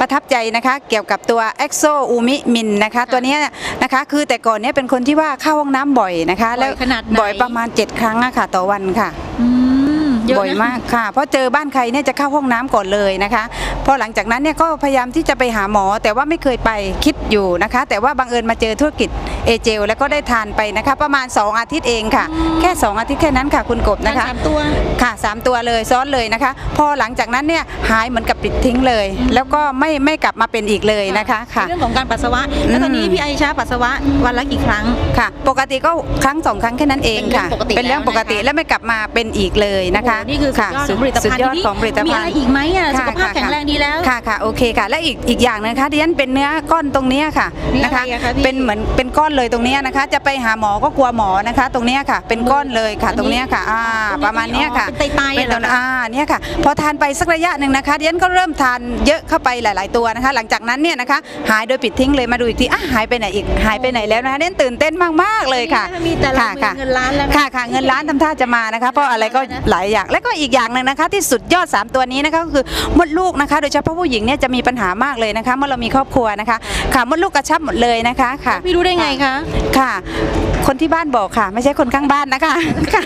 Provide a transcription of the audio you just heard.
ประทับใจนะคะเกี่ยวกับตัว e x o u m i Min นะคะตัวเนี้ยนะคะคือแต่ก่อนเนี้ยเป็นคนที่ว่าเข้าห้องน้ำบ่อยนะคะ แล้วขนาดไหนบ่อยประมาณ 7 ครั้งอะค่ะต่อวันค่ะอืมเะนะ บ่อยมากค่ะ เพราะเจอบ้านใครเนี่ยจะเข้าห้องน้ำก่อนเลยนะคะ พอหลังจากนั้นเนี่ยก็พยายามที่จะไปหาหมอ แต่ว่าไม่เคยไปคิดอยู่นะคะ แต่ว่าบังเอิญมาเจอธุรกิจเอเจลแล้วก็ได้ทานไปนะคะ ประมาณ 2 อาทิตย์เองค่ะ แค่ 2 อาทิตย์แค่นั้นค่ะคุณกบทานนะคะสามตัวค่ะสามตัวเลยซ้อนเลยนะคะ พอหลังจากนั้นเนี่ยหายเหมือนกับปิดทิ้งเลย แล้วก็ไม่ไม่กลับมาเป็นอีกเลยนะคะค่ะเรื่องของการปัสสาวะแล้วตอนนี้อืมพี่ไอชาปัสสาวะวันละกี่ครั้งค่ะ ปกติก็ครั้งสองครั้งแค่นั้นเองค่ะ เป็นเรื่องปกติเป็นเรื่องปกติแล้วนะคะแล้วไม่กลับมาเป็นอีกเลยนะคะโอ้โหนี่คือสุดยอดของผลิตสุดภัณฑ์ยอดทีนี้ของผลิตมีภัอะณไรฑ์อีกไหมอะสุค่ะขภาพค่ะ แข็งแรงดีแล้ว ค่ะค่ะโอเคค่ะ และอีกอีกอย่างหนึงนะคะดิฉันเป็นเนื้อก้อนตรงเนี้ยค่ะนี่นะคะอะไรอะคะพี่ เป็นเหมือนเป็นก้อนเลยตรงเนี้ยนะคะ จะไปหาหมอก็กลัวหมอนะคะ ตรงเนี้ยค่ะ เป็นก้อนเลยค่ะ ตรงเนี้ยค่ะอ่าตรงนี้ประมาณเนี้ยค่ะเป็นไตๆเป็นตรงเหรอคะอ่าเนี่ยค่ะ พอทานไปสักระยะหนึ่งนะคะดิฉันก็เริ่มทานเยอะเข้าไปหลาย ๆตัวนะคะ หลังจากนั้นเนี่ยนะคะหายโดยปิดทิ้งเลยมาดูอีกทีอะหายไปไหนอีกหายไปไหนแล้วนะคะดิฉันตื่นเต้นมากๆเลยค่ะมีแต่ละค่ะหมื่นเงินล้านแล้วค่ะค่ะเงินล้านทำท่าจะมานะคะ เพราะอะไรก็หลายอย่างและก็อีกอย่างหนึ่งนะคะ ที่สุดยอด 3 ตัวนี้นะคะก็คือมดลูกนะคะ โดยเฉพาะผู้หญิงเนี่ยจะมีปัญหามากเลยนะคะ เมื่อเรามีครอบครัวนะคะค่ะมดลูกกระชับหมดเลยนะคะค่ะพี่รู้ได้ไงคะค่ะ คนที่บ้านบอกค่ะ ไม่ใช่คนข้างบ้านนะคะค่ะ